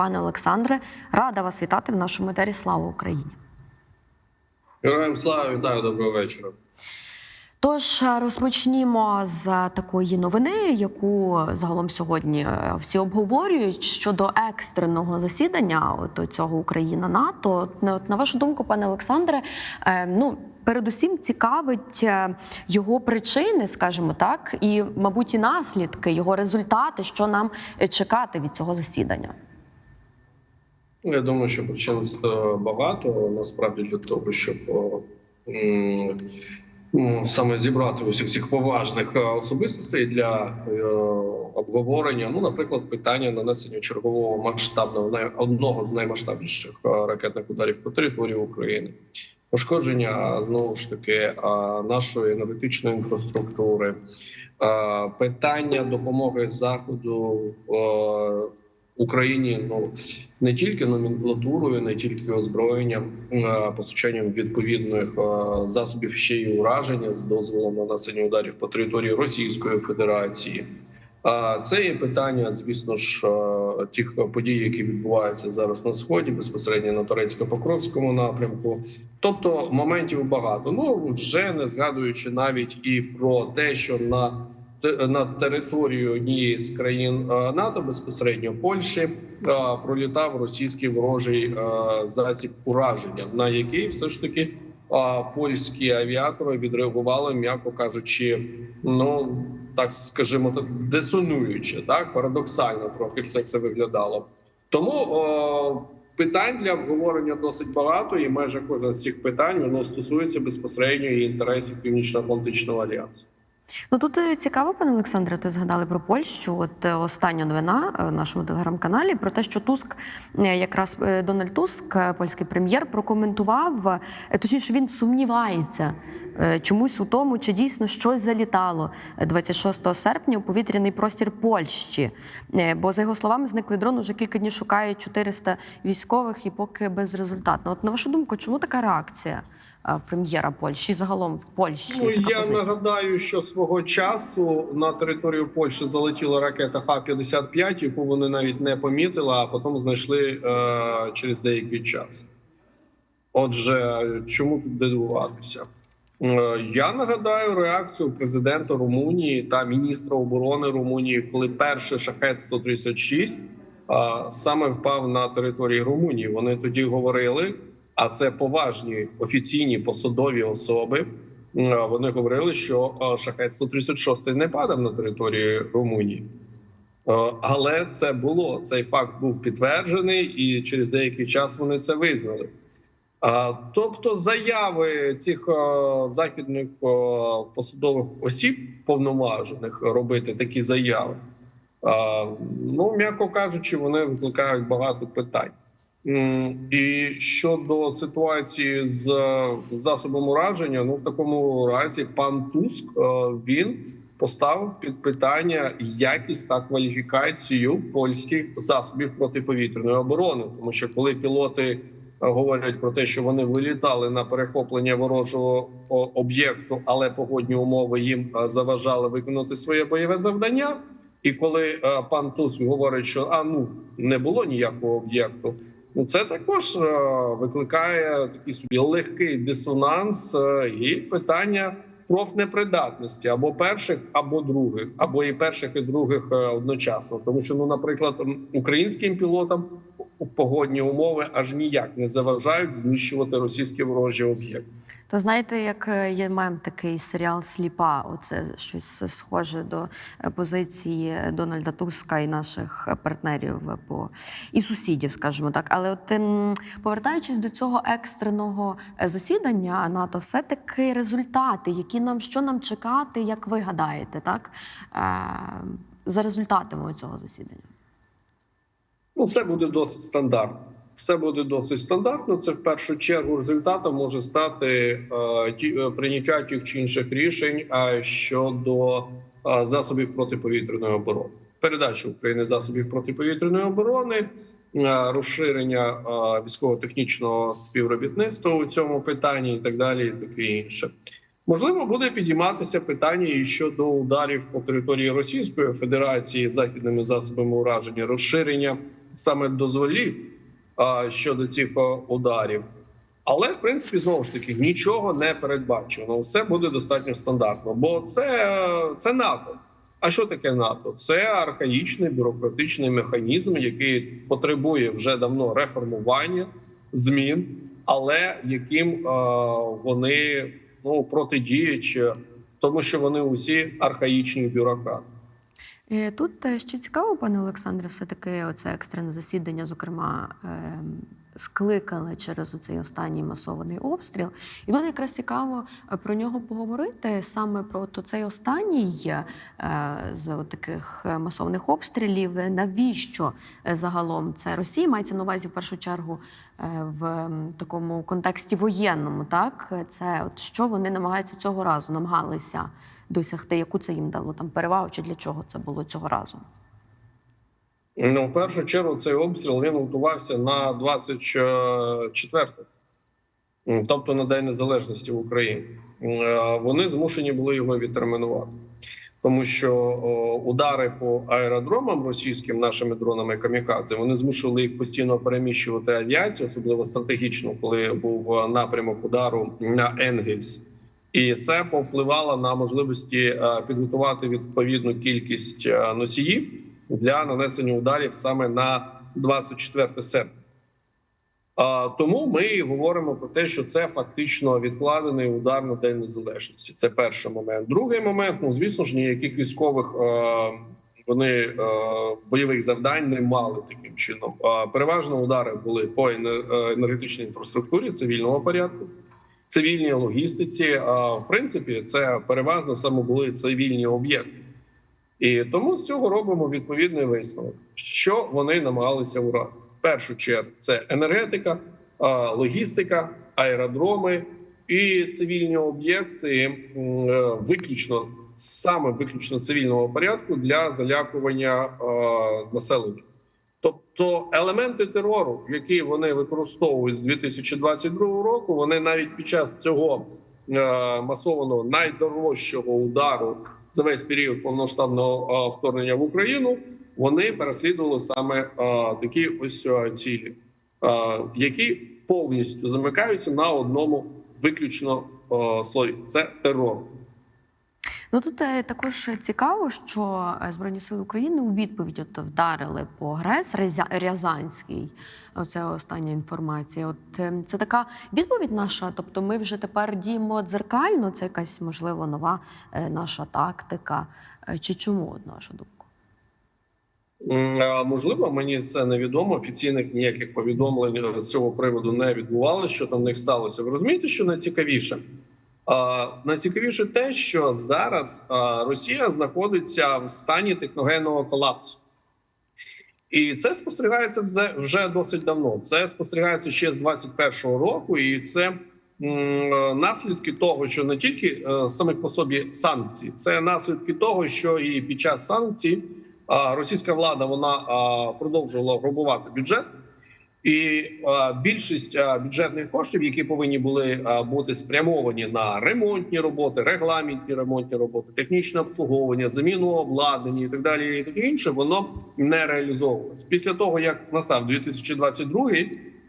пане Олександре. Рада вас вітати в нашому етері. Слава Україні! Героям слава вітаю, доброго вечора. Тож е, розпочнімо з такої новини, яку загалом сьогодні е, всі обговорюють щодо екстреного засідання от цього Україна НАТО. От, на- вашу думку, пане Олександре, е, ну. Передусім цікавить його причини, скажімо так, і, мабуть, і наслідки, його результати, що нам чекати від цього засідання. Я думаю, що причин е, багато насправді для того, щоб ну, саме зібрати усіх цих поважних е, особистостей для е, обговорення. Ну, наприклад, питання нанесення чергового масштабного одного з наймасштабніших е, ракетних ударів по території України. Пошкодження знову ж таки е, нашої енергетичної інфраструктури, е, питання допомоги заходу е, Україні ну не тільки номенклатурою, не тільки озброєнням, постачанням відповідних засобів ще й ураження з дозволом на нанесення ударів по території Російської Федерації. А це є питання, звісно ж, тих подій, які відбуваються зараз на сході, безпосередньо на Турецько-Покровському напрямку. Тобто моментів багато. Ну вже не згадуючи навіть і про те, що на на територію однієї з країн е, НАТО, безпосередньо Польщі, е, пролітав російський ворожий е, засіб ураження, на який все ж таки польські авіатори відреагували, м'яко кажучи, ну так скажімо, дисонуючи, так парадоксально трохи все це виглядало. Тому е, питань для обговорення досить багато, і майже кожне з цих питань воно стосується безпосередньо інтересів Північно-Атлантичного альянсу. Ну тут е, цікаво, пане Олександре, ти згадали про Польщу. От е, остання новина е, в нашому телеграм-каналі про те, що Туск, якраз Дональд Туск, польський прем'єр, прокоментував, точніше, він сумнівається. Чомусь у тому, чи дійсно щось залітало е, 26 серпня у повітряний простір Польщі. Бо, за його словами, зниклий дрон уже кілька днів шукає 400 військових і поки безрезультатно. От на вашу думку, чому така реакція прем'єра Польщі і загалом в Польщі? Ну я позиція? нагадаю, що свого часу на територію Польщі залетіла ракета Х-55, яку вони навіть не помітили, а потім знайшли е, через деякий час. Отже, чому тут дивуватися? Е, Я нагадаю реакцію президента Румунії та міністра оборони Румунії, коли перший шахет 136 а, саме впав на території Румунії. Вони тоді говорили, а це поважні офіційні посадові особи. Вони говорили, що шахет 136 не падав на території Румунії. Але це було цей факт був підтверджений, і через деякий час вони це визнали. Тобто заяви цих західних посадових осіб повноважених робити такі заяви, ну м'яко кажучи, вони викликають багато питань. І щодо ситуації з засобом ураження, ну в такому разі пан Туск е, він поставив під питання якість та кваліфікацію польських засобів протиповітряної оборони, тому що коли пілоти е, говорять про те, що вони вилітали на перехоплення ворожого об'єкту, але погодні умови їм е, заважали виконати своє бойове завдання. І коли пан Туск говорить, що а ну не було ніякого об'єкту, ну це також е, викликає такий собі легкий дисонанс е, і питання профнепридатності або перших, або других, або і перших, і других е, одночасно. Тому що, ну, наприклад, українським пілотам погодні умови аж ніяк не заважають знищувати російські ворожі об'єкти. То знаєте, як е, є мем такий серіал Сліпа, оце щось схоже до е, позиції Дональда Туска і наших партнерів по і сусідів, скажімо так. Але от ем, повертаючись до цього екстреного е, засідання НАТО, все таки результати, які нам що нам чекати, як ви гадаєте, так е, за результатами цього засідання? Ну, це буде досить стандартно. Все буде досить стандартно. Це в першу чергу результатом може стати е, ті, е, прийняття тих чи інших рішень е, щодо засобів протиповітряної оборони, передача України засобів протиповітряної оборони, розширення військово-технічного співробітництва у цьому питанні, і так далі, і таке інше. Можливо, буде підійматися питання і щодо ударів по території Російської Федерації західними засобами ураження, розширення саме дозволів щодо цих ударів. Але в принципі знову ж таки нічого не передбачено. Все буде достатньо стандартно, бо це, це НАТО. А що таке НАТО? Це архаїчний бюрократичний механізм, який потребує вже давно реформування, змін, але яким е, вони ну протидіють, е, тому що вони усі архаїчні бюрократи. Е, Тут е, ще цікаво, пане Олександре, все-таки оце екстрене засідання, зокрема, ем, скликали через цей останній масований обстріл. І тут якраз цікаво е, про нього поговорити саме про цей останній з таких масованих обстрілів. Навіщо загалом це Росія мається на увазі в першу чергу в такому контексті воєнному, так це от що вони намагаються цього разу намагалися досягти, яку це їм дало там перевагу, чи для чого це було цього разу? Ну, в першу чергу, цей обстріл він готувався на 24 м, тобто на День Незалежності в Україні. Е, Вони змушені були його відтермінувати, тому що удари по аеродромам російським нашими дронами камікадзе вони змушували їх постійно переміщувати авіацію, особливо стратегічно, коли був е, напрямок удару на Енгельс. І це повпливало на можливості е, підготувати відповідну кількість е, носіїв для нанесення ударів саме на 24 серпня. Тому ми говоримо про те, що це фактично відкладений удар на День Незалежності. Це перший момент. Другий момент, ну звісно ж, ніяких військових е, вони бойових завдань не мали таким чином. Переважно удари були по енергетичній інфраструктурі цивільного порядку, цивільній логістиці. А в принципі, це переважно саме були цивільні об'єкти. І тому з цього робимо відповідний висновок, що вони намагалися уразити. В першу чергу це енергетика, логістика, аеродроми і цивільні об'єкти, е, виключно саме виключно цивільного порядку для залякування населення. Тобто елементи терору, які вони використовують з 2022 року, вони навіть під час цього е, масованого найдорожчого удару за весь період повноштабного е, вторгнення в Україну, вони переслідували саме е, такі ось цілі, які повністю замикаються на одному виключно слові: це терор. Ну тут е, також цікаво, що е, Збройні сили України у відповідь от вдарили по ГРЕС Рязанський. Оце остання інформація. От е, це така відповідь наша. Тобто, ми вже тепер діємо дзеркально. Це якась можливо нова е, наша тактика. Чи чому от наша думка? Можливо, мені це невідомо. Офіційних ніяких повідомлень з цього приводу не відбувалося. Що там в них сталося? Ви розумієте, що найцікавіше? Найцікавіше те, що зараз Росія знаходиться в стані техногенного колапсу. І це спостерігається вже- досить давно. Це спостерігається ще з 21-го року, і це е, наслідки того, що не тільки е, самих по собі санкцій, це наслідки того, що і під час санкцій російська влада вона продовжувала грабувати бюджет. І більшість бюджетних коштів, які повинні були бути спрямовані на ремонтні роботи, регламентні ремонтні роботи, технічне обслуговування, заміну обладнання і так далі, і таке інше, воно не реалізовувалось. Після того як настав 2022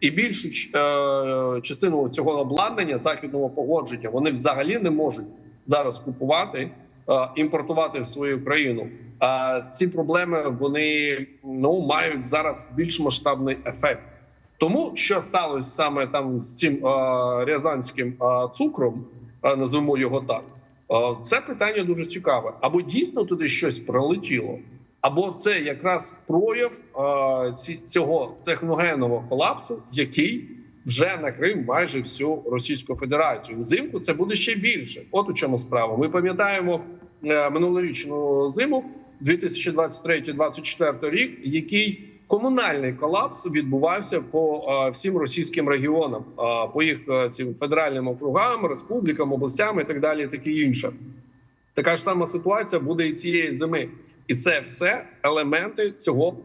і більшу е, частину цього обладнання західного погодження вони взагалі не можуть зараз купувати, е, імпортувати в свою країну. А ці проблеми вони ну мають зараз більш масштабний ефект. Тому що сталося саме там з цим е, рязанським е, цукром, е, назвемо його так. е, це питання дуже цікаве. Або дійсно туди щось прилетіло, або це якраз прояв е, ці, цього техногенного колапсу, який вже накрив майже всю Російську Федерацію. Взимку це буде ще більше. От у чому справа. Ми пам'ятаємо е, минулорічну зиму 2023-2024 рік, який комунальний колапс відбувався по е, всім російським регіонам, е, по їх е, цим федеральним округам, республікам, областям і так далі, таке інше. Така ж сама ситуація буде і цієї зими, і це все елементи цього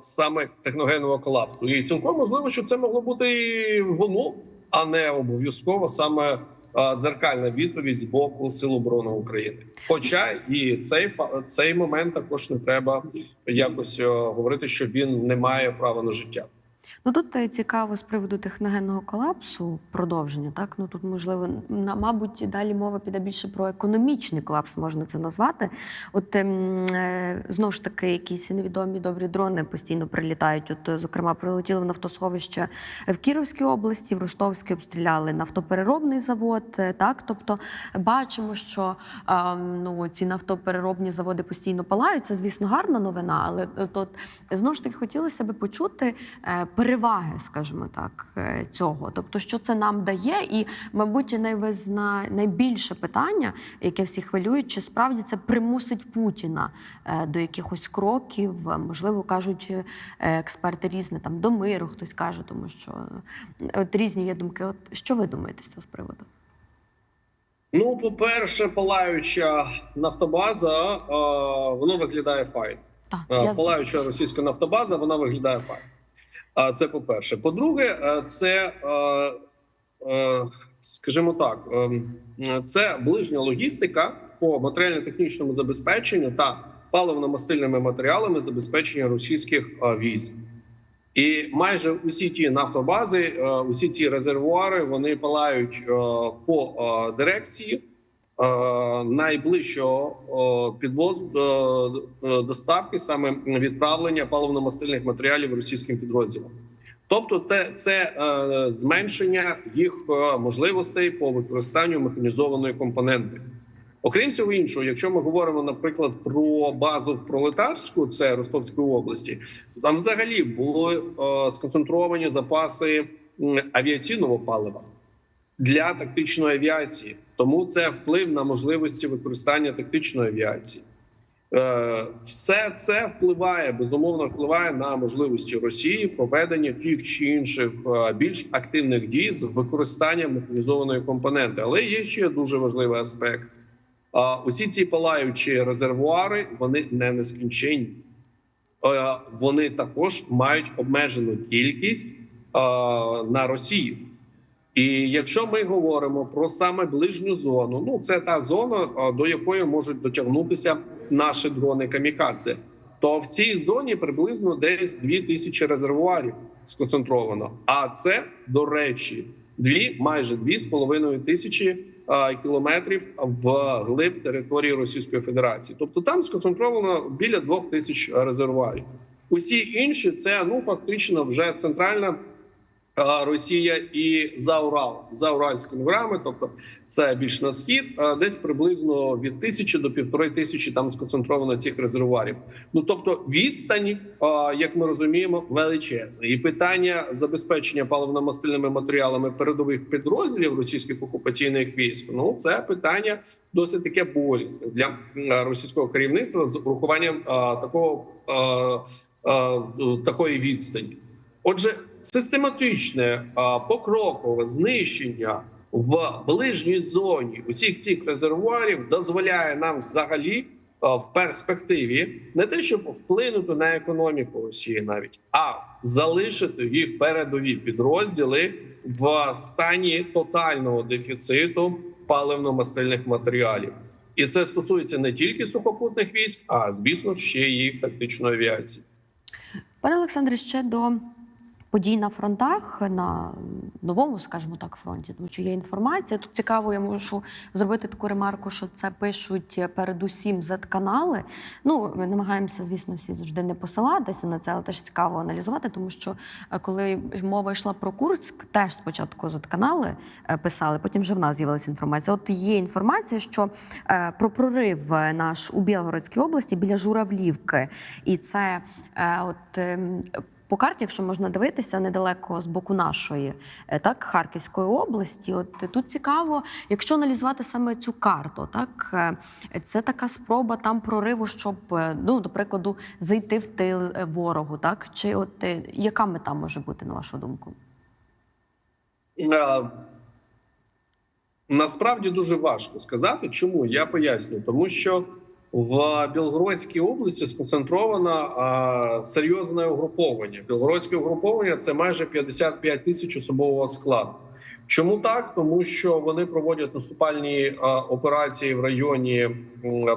саме техногенного колапсу. І цілком можливо, що це могло бути і воно, а не обов'язково саме дзеркальна відповідь з боку Сил оборони України. Хоча і цей цей момент також не треба якось е, говорити, що він не має права на життя. Ну тут е, цікаво з приводу техногенного колапсу, продовження. Так ну тут можливо на мабуть далі мова піде більше про економічний колапс, можна це назвати. От ем, е, знову ж таки, якісь невідомі добрі дрони постійно прилітають. От, е, зокрема, прилетіли в нафтосховище в Кіровській області, в Ростовській обстріляли нафтопереробний завод. е, Так, тобто бачимо, що ем, ну ці нафтопереробні заводи постійно палають. Це, звісно, гарна новина, але е, тут знову ж таки хотілося би почути е, переваги, скажімо так, е, цього. Тобто, що це нам дає, і, мабуть, найвизна, найбільше питання, яке всі хвилюють, чи справді це примусить Путіна е, до якихось кроків, можливо, кажуть е, експерти різне там до миру, хтось каже, тому що от різні є думки. От що ви думаєте з цього з приводу? Ну, по-перше, палаюча нафтобаза, воно виглядає файн. Так, Палаюча російська нафтобаза, вона виглядає файн. А це по-перше. По-друге, е, це, е, е, скажімо так, це ближня логістика по матеріально-технічному забезпеченню та паливно-мастильними матеріалами забезпечення російських військ. І майже усі ті нафтобази, усі ці резервуари, вони палають по дирекції найближчого е, підвозу е, доставки, саме відправлення паливно-мастильних матеріалів російським підрозділам. Тобто, це, це зменшення їх е, можливостей по використанню механізованої компоненти. Окрім всього іншого, якщо ми говоримо, наприклад, про базу в Пролетарську, це Ростовської області, там взагалі були сконцентровані запаси авіаційного палива для тактичної авіації. Тому це вплив на можливості використання тактичної авіації. Е, Все це впливає безумовно впливає на можливості Росії проведення тих чи інших е, більш активних дій з використанням механізованої компоненти. Але є ще дуже важливий аспект. Усі ці палаючі резервуари вони не нескінченні. Е, Вони також мають обмежену кількість на Росії. І якщо ми говоримо про саме ближню зону, ну це та зона, до якої можуть дотягнутися наші дрони камікадзе, то в цій зоні приблизно десь 2000 резервуарів сконцентровано. А це, до речі, дві майже дві з половиною тисячі кілометрів в глиб території Російської Федерації. Тобто там сконцентровано біля двох тисяч резервуарів. Усі інші це ну фактично вже центральна Росія і за Урал, за Уральськими горами, тобто це більш на схід, десь приблизно від тисячі до півтори тисячі там сконцентровано цих резервуарів. Ну тобто відстані, як ми розуміємо, величезна. І питання забезпечення паливно-мастильними матеріалами передових підрозділів російських окупаційних військ. Ну це питання досить таке болісне для російського керівництва з урахуванням такого такої відстані. Отже, систематичне покрокове знищення в ближній зоні усіх цих резервуарів дозволяє нам взагалі в перспективі не те, щоб вплинути на економіку Росії, навіть а залишити їх передові підрозділи в стані тотального дефіциту паливно-мастильних матеріалів. І це стосується не тільки сухопутних військ, а звісно, ще й їх тактичної авіації. Пане Олександре, ще до подій на фронтах на новому, скажімо так, фронті, тому що є інформація. Тут цікаво, я можу зробити таку ремарку, що це пишуть передусім Z-канали. Ну, ми намагаємося, звісно, всі завжди не посилатися на це, але теж цікаво аналізувати, тому що е, коли мова йшла про Курськ, теж спочатку Z-канали е, писали, потім вже в нас з'явилася інформація. От є інформація, що е, про прорив наш у Білгородській області біля Журавлівки, і це е, от. По карті, якщо можна дивитися недалеко з боку нашої, е, так Харківської області, от е, тут цікаво, якщо аналізувати саме цю карту, так е, це така спроба там прориву, щоб ну до прикладу зайти в тил ворогу, так? Чи от яка мета може бути на вашу думку? Е, Насправді дуже важко сказати, чому? Я поясню, тому що в Білгородській області сконцентровано серйозне угруповання. Білгородське угруповання це майже 55 тисяч особового складу. Чому так? Тому що вони проводять наступальні операції в районі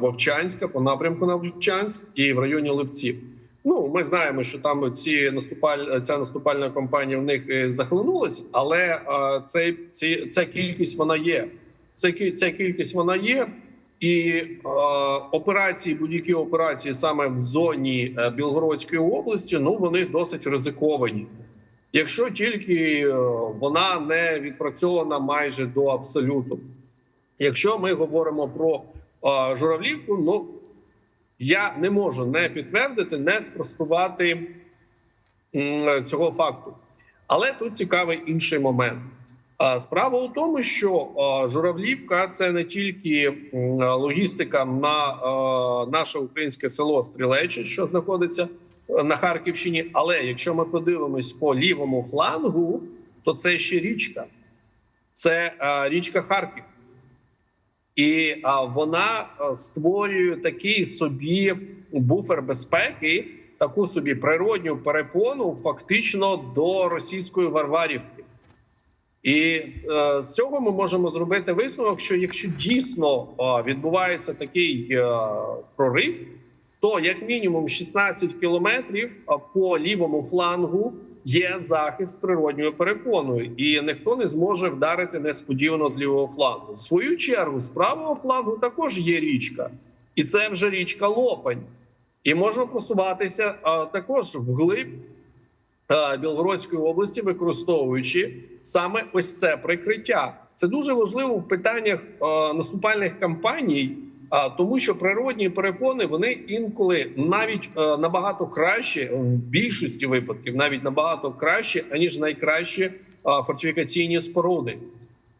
Вовчанська по напрямку на Вовчанськ і в районі Липців. Ну, ми знаємо, що там ці наступаль... ця наступальна кампанія в них е, захлинулась, але е, цей, ці, ця кількість вона є. Це ця кількість вона є, і е, операції, будь-які операції саме в зоні е, Білгородської області, ну вони досить ризиковані. Якщо тільки е, вона не відпрацьована майже до абсолюту. Якщо ми говоримо про е, журавлівку, ну я не можу не підтвердити, не спростувати цього факту. Але тут цікавий інший момент. Справа у тому, що журавлівка це не тільки логістика на наше українське село Стрілече, що знаходиться е, на Харківщині. Але якщо ми подивимось по лівому флангу, то це ще річка, це річка Харків. І вона створює такий собі буфер безпеки, таку собі природню перепону, фактично до російської Варварівки. І е, з цього ми можемо зробити висновок, що якщо дійсно е, відбувається такий е, прорив, то як мінімум 16 кілометрів е, по лівому флангу є захист природньою перепоною, і ніхто не зможе вдарити несподівано з лівого флангу. В свою чергу, з правого флангу також є річка, і це вже річка Лопань. І можна просуватися е, також вглиб Білгородської області, використовуючи саме ось це прикриття. Це дуже важливо в питаннях е, наступальних кампаній, а тому що природні перепони вони інколи навіть е, набагато краще, в більшості випадків, навіть набагато краще, аніж найкращі е, фортифікаційні споруди.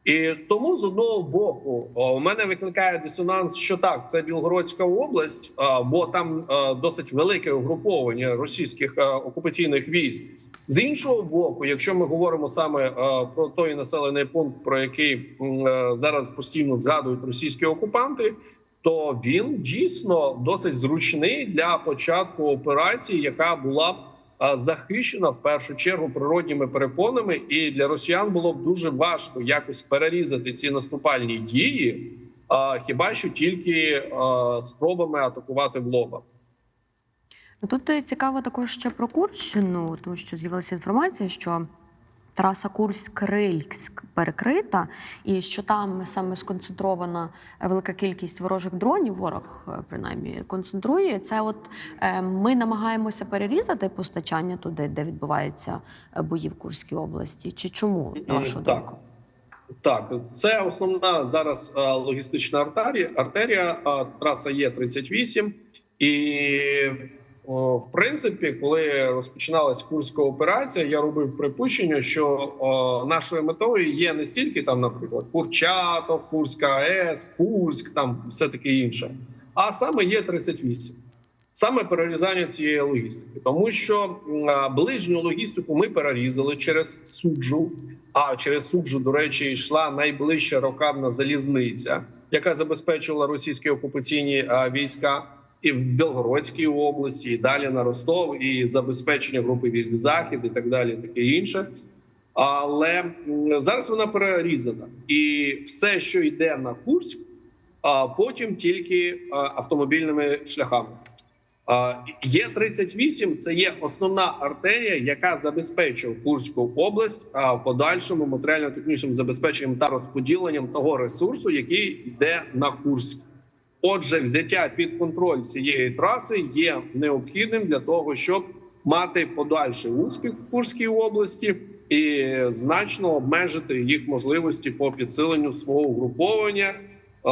І тому з одного боку у мене викликає дисонанс, що так, це Білгородська область, а, бо там досить велике угруповання російських окупаційних військ. З іншого боку, якщо ми говоримо саме про той населений пункт, про який е, зараз постійно згадують російські окупанти, то він дійсно досить зручний для початку операції, яка була захищена в першу чергу природніми перепонами, і для росіян було б дуже важко якось перерізати ці наступальні дії, хіба що тільки спробами атакувати в лоба. Ну, Тут е, цікаво також ще про Курщину, тому що з'явилася інформація, що траса Курськ-Рильськ перекрита, і що там саме сконцентрована велика кількість ворожих дронів. Ворог е, принаймні концентрує. Це от е, ми намагаємося перерізати постачання туди, де відбуваються е, бої в Курській області. Чи чому на вашу Так. думку? Так, це основна зараз логістична артерія. артерія траса Є 38 і в принципі, коли розпочиналась курська операція, я робив припущення, що о, нашою метою є не стільки там, наприклад, Курчатов, Курська АЕС, Курськ, там все таке інше, а саме є 38 саме перерізання цієї логістики, тому що м, ближню логістику ми перерізали через суджу. А через суджу, до речі, йшла найближча рокадна залізниця, яка забезпечувала російські окупаційні війська і в Білгородській області, і далі на Ростов, і забезпечення групи військ Захід, і так далі, таке інше. Але зараз вона перерізана, і все, що йде на Курськ, а потім тільки автомобільними шляхами. Є 38 це є основна артерія, яка забезпечує Курську область в подальшому матеріально-технічним забезпеченням та розподіленням того ресурсу, який йде на Курськ. Отже, взяття під контроль цієї траси є необхідним для того, щоб мати подальший успіх в Курській області і значно обмежити їх можливості по підсиленню свого угруповання. е,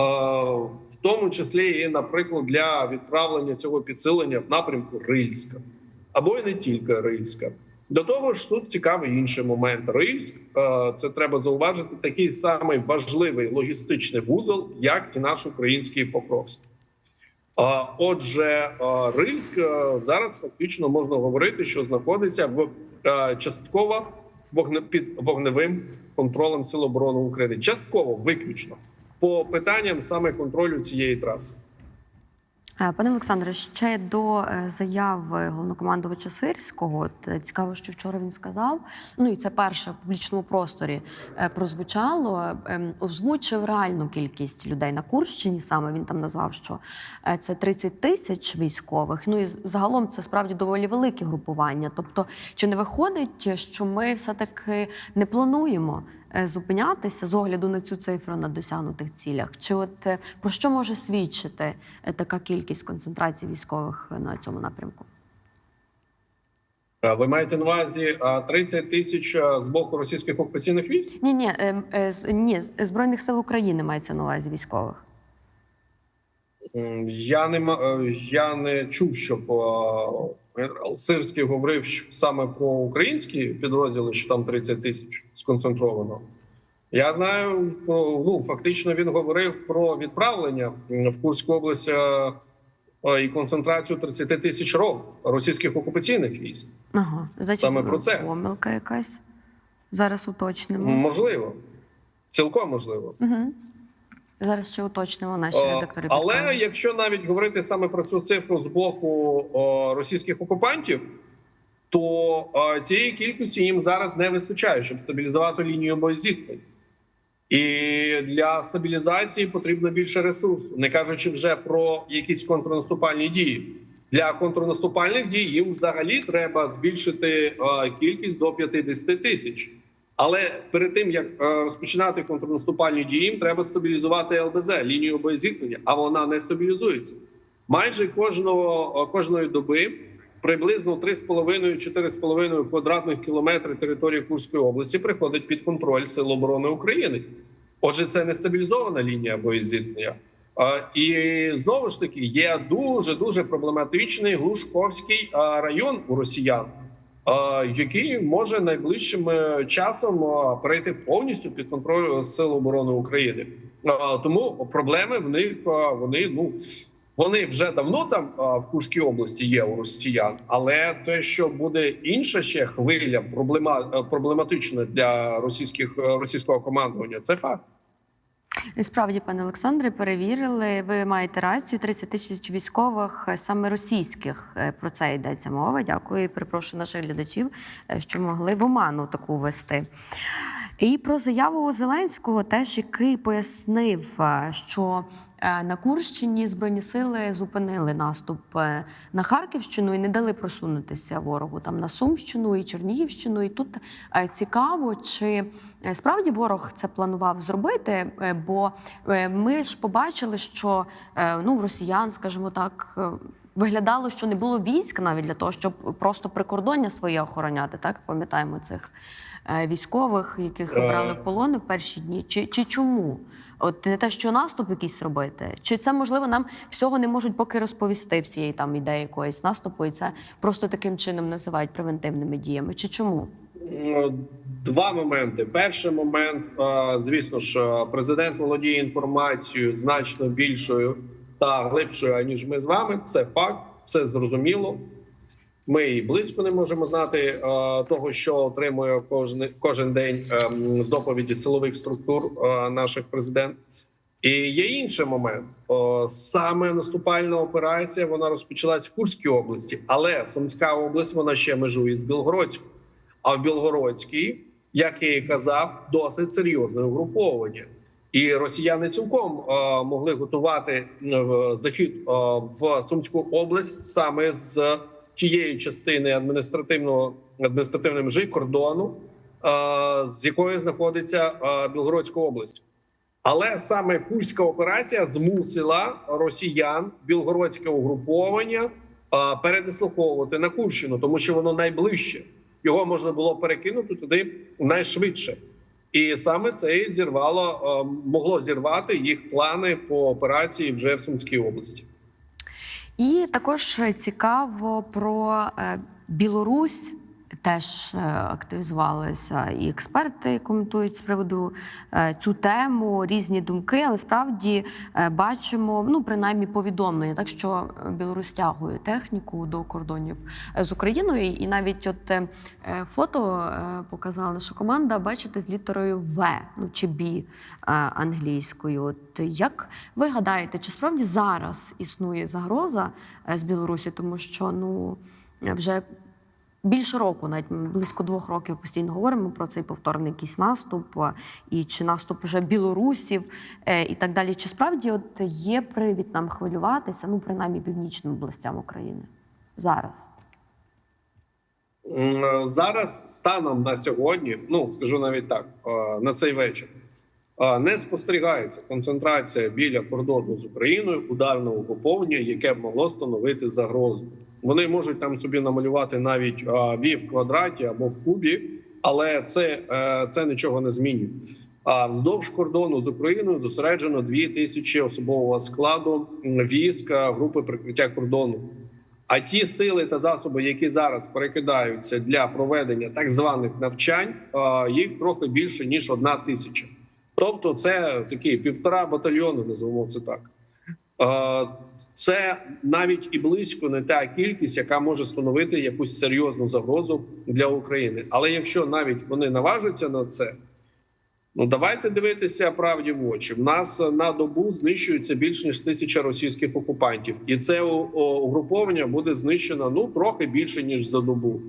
в тому числі і, наприклад, для відправлення цього підсилення в напрямку Рильська або й не тільки Рильська. До того ж, тут цікавий інший момент. Рильськ е, це треба зауважити такий самий важливий логістичний вузол, як і наш український Покровськ. А, Отже, е, Рильськ е, зараз фактично можна говорити, що знаходиться в е, частково під вогневим контролем Сил оборони України. Частково виключно по питанням саме контролю цієї траси. Е, Пане Олександре, ще до е, заяви головнокомандувача Сирського, е, цікаво, що вчора він сказав. Ну і це перше в публічному просторі прозвучало. ем, Озвучив реальну кількість людей на Курщині. Саме він там назвав, що це 30 тисяч військових. Ну і загалом це справді доволі велике групування. Тобто, чи не виходить, що ми все таки не плануємо? Е, Зупинятися з огляду на цю цифру на досягнутих цілях, чи от е, про що може свідчити е, така кількість концентрації військових на цьому напрямку? Ви маєте на увазі е, 30 тисяч з боку російських окупаційних військ? Ні, ні, ні, збройних сил України мається на увазі військових. Я не я не чув, щоб генерал Сирський говорив що саме про українські підрозділи, що там 30 тисяч сконцентровано. Я знаю, про- ну фактично він говорив про відправлення в Курську область е, е, і концентрацію 30 тисяч ров російських окупаційних військ. Ага, значить, Саме про це. помилка якась. Зараз уточнимо. Можливо, цілком можливо. Угу. Зараз ще уточнимо наші Е, редактори. Але якщо навіть говорити саме про цю цифру з боку о, російських окупантів, то е, цієї кількості їм зараз не вистачає, щоб стабілізувати лінію боєзіткнень. І для стабілізації потрібно більше ресурсу, не кажучи вже про якісь контрнаступальні дії. Для контрнаступальних дій їм взагалі треба збільшити е, кількість до 50 тисяч. Але перед тим як е, розпочинати контрнаступальні дії, треба стабілізувати ЛБЗ лінію боєзіткнення, а вона не стабілізується. Майже кожного е, кожної доби приблизно 3,5-4,5 квадратних кілометри території Курської області приходить під контроль Сил оборони України. Отже, це не стабілізована лінія боєзіткнення. Е, І знову ж таки є дуже дуже проблематичний Глушковський район у росіян, який може найближчим е, часом е, перейти повністю під контроль Сил оборони України. Е, Тому проблеми в них е, вони ну вони вже давно там е, в Курській області є у росіян, але те, що буде інша ще хвиля проблема е, проблематична для російських е, російського командування, це факт. Справді, пане Олександре, перевірили. Ви маєте рацію. 30 тисяч військових е, саме російських. Е, Про це йдеться мова. Дякую. і Перепрошую наших глядачів, е, що могли в оману таку вести. І про заяву Зеленського, теж який пояснив, що на Курщині збройні сили зупинили наступ е, на Харківщину і не дали просунутися ворогу там на Сумщину і Чернігівщину. І тут е, цікаво, чи е, справді ворог це планував зробити, е, бо е, ми ж побачили, що е, ну в росіян, скажімо так. е, Виглядало, що не було військ навіть для того, щоб просто прикордоння своє охороняти. Так пам'ятаємо цих е, військових, яких Е. брали в полони в перші дні. Чи, чи чому? От не те, що наступ якийсь робити, чи це можливо нам всього не можуть поки розповісти всієї там ідеї якоїсь наступу, і це просто таким чином називають превентивними діями? Чи чому? Два моменти. Перший момент, е, звісно ж, президент володіє інформацією значно більшою та глибшою, ніж ми з вами. Це факт, все зрозуміло. Ми і близько не можемо знати е, того, що отримує кожен, кожен день е, з доповіді силових структур е, наших президент. І є інший момент. Саме наступальна операція вона розпочалась в Курській області, але Сумська область вона ще межує з Білгородською. А в Білгородській, як я і казав, досить серйозне угруповання. І росіяни цілком е, могли готувати захід в Сумську область саме з тієї частини адміністративного адміністративної межі кордону, е, з якої знаходиться е, Білгородська область. Але саме курська операція змусила росіян білгородське угруповання е, передислоковувати на Курщину, тому що воно найближче. Його можна було перекинути туди найшвидше. І саме це і зірвало, могло зірвати їх плани по операції вже в Сумській області. І також цікаво про е, Білорусь теж е, активізувалися і експерти коментують з приводу е, цю тему, різні думки, але справді е, бачимо, ну принаймні повідомлення, так що Білорусь тягує техніку до кордонів з Україною, і навіть от фото показала наша команда, бачите, з літерою В, ну чи Бі англійською. От як ви гадаєте, чи справді зараз існує загроза з Білорусі, тому що ну вже більше року, навіть близько двох років постійно говоримо про цей повторний якийсь наступ, і чи наступ вже білорусів е, і так далі. Чи справді от є привід нам хвилюватися, ну принаймні північним областям України зараз? Е, Зараз станом на сьогодні, ну скажу навіть так, е, на цей вечір е, не спостерігається концентрація біля кордону з Україною ударного угруповання, яке б могло становити загрозу. Вони можуть там собі намалювати навіть е, ві в квадраті або в кубі, але це, е, це нічого не змінює. А вздовж кордону з Україною зосереджено 2 тисячі особового складу військ групи прикриття кордону. А ті сили та засоби, які зараз перекидаються для проведення так званих навчань, їх трохи більше ніж одна тисяча. Тобто, це такі півтора батальйону, називаємо це так. Це навіть і близько не та кількість, яка може становити якусь серйозну загрозу для України. Але якщо навіть вони наважаться на це, ну давайте дивитися правді в очі. В нас на добу знищується більш ніж тисяча російських окупантів, і це угруповання буде знищено ну трохи більше ніж за добу.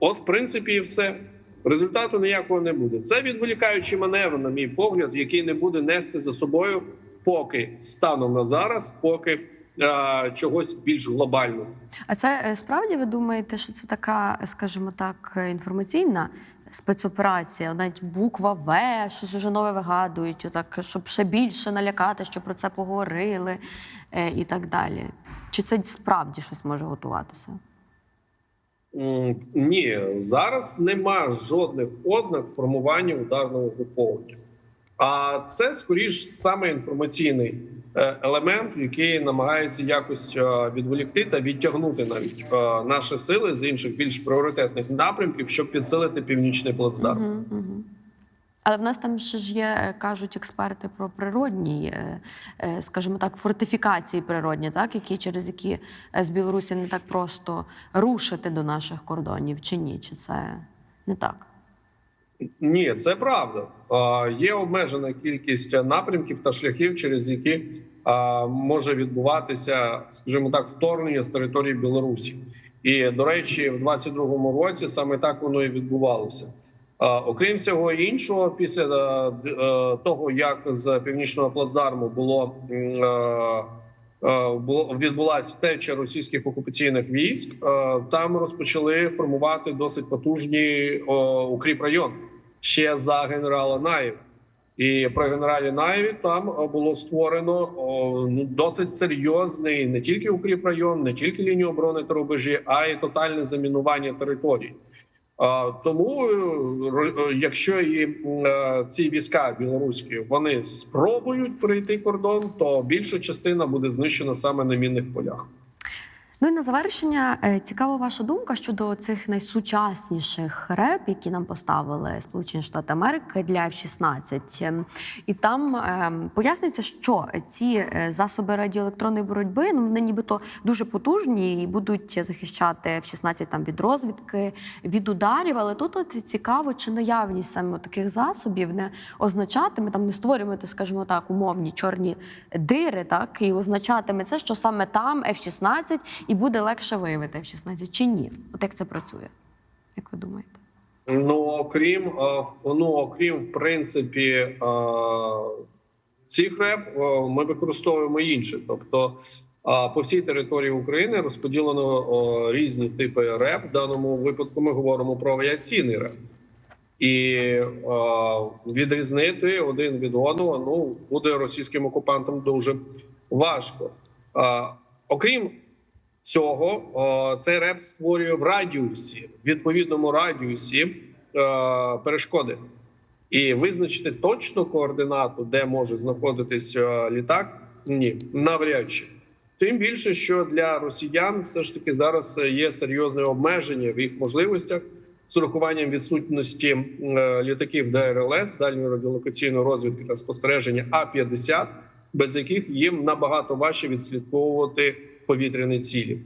От, в принципі, і все. Результату ніякого не буде. Це відволікаючий маневр, на мій погляд, який не буде нести за собою поки станом на зараз, поки е, чогось більш глобального. А це е, справді ви думаєте, що це така, скажімо так, інформаційна спецоперація, навіть буква В, щось уже нове вигадують, отак, щоб ще більше налякати, щоб про це поговорили е, і так далі. Чи це справді щось може готуватися? Ні, зараз нема жодних ознак формування ударного груповання. А це скоріш саме інформаційний е, елемент, який намагається якось е, відволікти та відтягнути навіть е, наші сили з інших більш пріоритетних напрямків, щоб підсилити північний плацдарм. Угу, угу. Але в нас там ще ж є, е, кажуть експерти про природні, е, е, скажімо так, фортифікації природні, так, які через які з Білорусі не так просто рушити до наших кордонів, чи ні? Чи це не так? Ні, це правда. Є обмежена кількість напрямків та шляхів, через які може відбуватися, скажімо так, вторгнення з території Білорусі. І до речі, в 22-му році саме так воно і відбувалося. Окрім всього іншого, після е, е, того, як з північного плацдарму було е, відбулася втеча російських окупаційних військ, там розпочали формувати досить потужні укріп район ще за генерала Наєва. І при генералі Наєві там було створено ну, досить серйозний не тільки укріп район, не тільки лінію оборони та рубежі, а й тотальне замінування територій. Тому, е, е, якщо і е, ці війська білоруські вони спробують пройти кордон, то більша частина буде знищена саме на мінних полях. Ну і на завершення е, цікава ваша думка щодо цих найсучасніших реп, які нам поставили Сполучені Штати Америки для F-16. Ем, І там ем, пояснюється, що ці е, засоби радіоелектронної боротьби ну вони нібито дуже потужні і будуть захищати F-16 там від розвідки, від ударів. Але тут от цікаво, чи наявність саме таких засобів не означатиме там, не створювати, скажімо так, умовні чорні дири, так і означатиме це, що саме там F-16 і буде легше виявити F-16 чи ні? От як це працює? Як ви думаєте? Ну окрім е, ну окрім в принципі е, цих реп, е, ми використовуємо інші. Тобто по всій території України розподілено різні типи реп. В даному випадку ми говоримо про авіаційний реп. І е, відрізнити один від одного ну буде російським окупантам дуже важко. Е, окрім цього, цей реп створює в радіусі, в відповідному радіусі е, перешкоди. І визначити точну координату, де може знаходитись е, літак, ні, навряд чи. Тим більше, що для росіян все ж таки зараз є серйозне обмеження в їх можливостях з урахуванням відсутності е, літаків ДРЛС дальньої радіолокаційної розвідки та спостереження А 50 без яких їм набагато важче відслідковувати повітряні цілі.